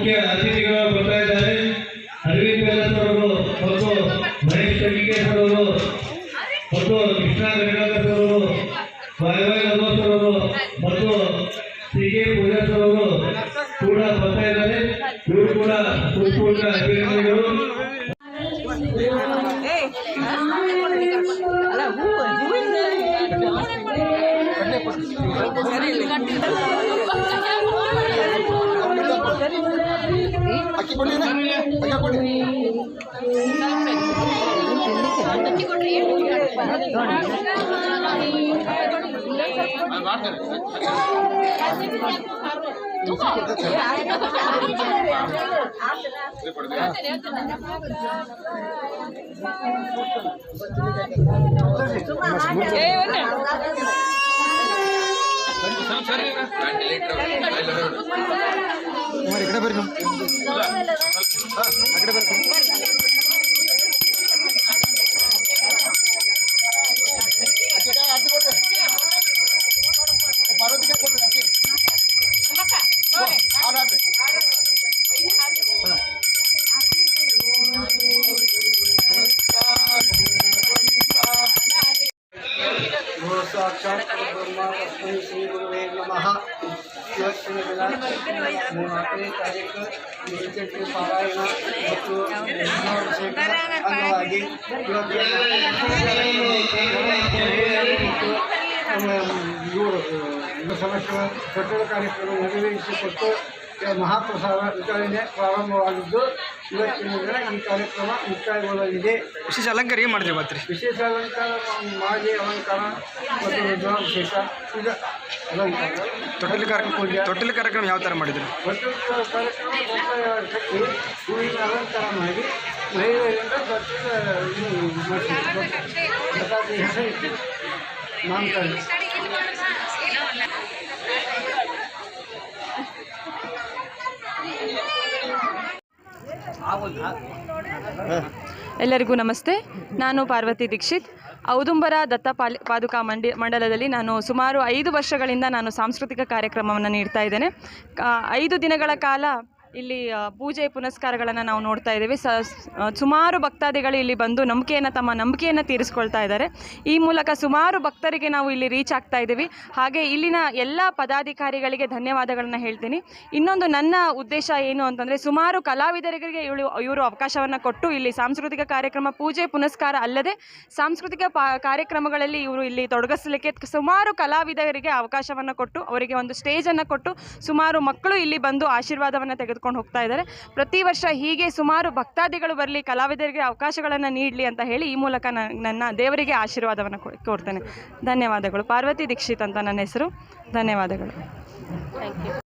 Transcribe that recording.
ಮುಖ್ಯ ಅತಿಥಿಗಳು ಬರ್ತಾ ಇದ್ದಾರೆ. ಅರವಿಂದ್ ಬೆಲ್ಲತ್ ಅವರು ಮತ್ತು ಮಹೇಶ್ ಕಲಿಕೇಶ್ ಅವರು ಮತ್ತು ಕೃಷ್ಣ ಗಂಗಾಧರ್ ಅವರು ಅವರು ಮತ್ತು ಸಿ ಕೆ ಪೂಜಾರ್ ಅವರು ಕೂಡ ಬರ್ತಾ ಇದ್ದಾರೆ. ಇವರು ಕೂಡ ಹೃತ್ಪೂರ್ವಕ ಅಭಿನಂದನೆಗಳು. ನಮೋ ಸಾಕ್ಷಾತ್ ಬ್ರಹ್ಮ ತಸ್ಮೈ ಶ್ರೀ ಗುರುವೇ ನಮಃ ಇವತ್ತಿನ ದಿನ ಮೂವತ್ತನೇ ತಾರೀಕು ಮೆಡಿಟೇಟಿವ್ ಪಾರಾಯಣ ಮತ್ತು ಜ್ಞಾನಾಭಿಷೇಕ ಅಂಗವಾಗಿ ಇವತ್ತು ಮತ್ತು ನಮ್ಮ ಇವರು ಯುವ ಸಮಸ್ಯೆ ಕಟ್ಟಡ ಕಾರ್ಯಕ್ರಮ ನೆರವೇರಿಸಿಕೊಟ್ಟು ಮಹಾಪ್ರಸಾದ ವಿತರಣೆ ಪ್ರಾರಂಭವಾಗಿದ್ದು ಇವತ್ತಿನ ದಿನ ಈ ಕಾರ್ಯಕ್ರಮ ಮುಕ್ತಾಯಗೊಳ್ಳಲಿದೆ. ವಿಶೇಷ ಅಲಂಕಾರ ಏನು ಮಾಡಿದ್ರಿ ಮತ್ತೆ ವಿಶೇಷ ಅಲಂಕಾರ ಮಾಲೆ ಅಲಂಕಾರ ಮತ್ತು ವಿಶೇಷ. ಈಗ ಅಲಂಕಾರ. ತೊಟ್ಟಿಲು ಕಾರ್ಯಕ್ರಮ ತೊಟ್ಟಿಲು ಕಾರ್ಯಕ್ರಮ ಯಾವ ಥರ ಮಾಡಿದ್ರಿ? ಮತ್ತು ಕಾರ್ಯಕ್ರಮ ಕಟ್ಟಿ ಹೂವಿನ ಅಲಂಕಾರ ಮಾಡಿ ಮಹಿಳೆಯರಿಂದ ತೊಟ್ಟಿಲ ಬಟಾಟೆ ನಾಮಕರಣ ಎಲ್ಲರಿಗೂ ನಮಸ್ತೆ. ನಾನು ಪಾರ್ವತಿ ದೀಕ್ಷಿತ್. ಔದುಂಬರ ದತ್ತ ಪಾಲಿ, ಪಾದುಕಾ ಮಂಡಿ, ಮಂಡಲದಲ್ಲಿ ನಾನು ಸುಮಾರು ಐದು ವರ್ಷಗಳಿಂದ ನಾನು ಸಾಂಸ್ಕೃತಿಕ ಕಾರ್ಯಕ್ರಮವನ್ನು ನೀಡ್ತಾ ಇದ್ದೇನೆ. ಐದು ದಿನಗಳ ಕಾಲ ಇಲ್ಲಿ ಪೂಜೆ ಪುನಸ್ಕಾರಗಳನ್ನು ನಾವು ನೋಡ್ತಾ ಇದ್ದೇವೆ. ಸ ಸುಮಾರು ಭಕ್ತಾದಿಗಳು ಇಲ್ಲಿ ಬಂದು ನಂಬಿಕೆಯನ್ನು, ತಮ್ಮ ನಂಬಿಕೆಯನ್ನು ತೀರಿಸ್ಕೊಳ್ತಾ ಇದ್ದಾರೆ. ಈ ಮೂಲಕ ಸುಮಾರು ಭಕ್ತರಿಗೆ ನಾವು ಇಲ್ಲಿ ರೀಚ್ ಆಗ್ತಾ ಇದ್ದೀವಿ. ಹಾಗೆ ಇಲ್ಲಿನ ಎಲ್ಲ ಪದಾಧಿಕಾರಿಗಳಿಗೆ ಧನ್ಯವಾದಗಳನ್ನು ಹೇಳ್ತೀನಿ. ಇನ್ನೊಂದು ನನ್ನ ಉದ್ದೇಶ ಏನು ಅಂತಂದರೆ, ಸುಮಾರು ಕಲಾವಿದರಿಗೆ ಇವಳು, ಇವರು ಅವಕಾಶವನ್ನು ಕೊಟ್ಟು ಇಲ್ಲಿ ಸಾಂಸ್ಕೃತಿಕ ಕಾರ್ಯಕ್ರಮ, ಪೂಜೆ ಪುನಸ್ಕಾರ ಅಲ್ಲದೆ ಸಾಂಸ್ಕೃತಿಕ ಕಾರ್ಯಕ್ರಮಗಳಲ್ಲಿ ಇವರು ಇಲ್ಲಿ ತೊಡಗಿಸಲಿಕ್ಕೆ ಸುಮಾರು ಕಲಾವಿದರಿಗೆ ಅವಕಾಶವನ್ನು ಕೊಟ್ಟು, ಅವರಿಗೆ ಒಂದು ಸ್ಟೇಜನ್ನು ಕೊಟ್ಟು ಸುಮಾರು ಮಕ್ಕಳು ಇಲ್ಲಿ ಬಂದು ಆಶೀರ್ವಾದವನ್ನು ತೆಗೆದುಕೊಂಡು ಹೋಗ್ತಾ ಇದ್ದಾರೆ. ಪ್ರತಿ ವರ್ಷ ಹೀಗೆ ಸುಮಾರು ಭಕ್ತಾದಿಗಳು ಬರಲಿ, ಕಲಾವಿದರಿಗೆ ಅವಕಾಶಗಳನ್ನು ನೀಡಲಿ ಅಂತ ಹೇಳಿ ಈ ಮೂಲಕ ನನ್ನ ದೇವರಿಗೆ ಆಶೀರ್ವಾದವನ್ನು ಕೊ- ಕೋರ್ತೇನೆ ಧನ್ಯವಾದಗಳು. ಪಾರ್ವತಿ ದೀಕ್ಷಿತ್ ಅಂತ ನನ್ನ ಹೆಸರು. ಧನ್ಯವಾದಗಳು.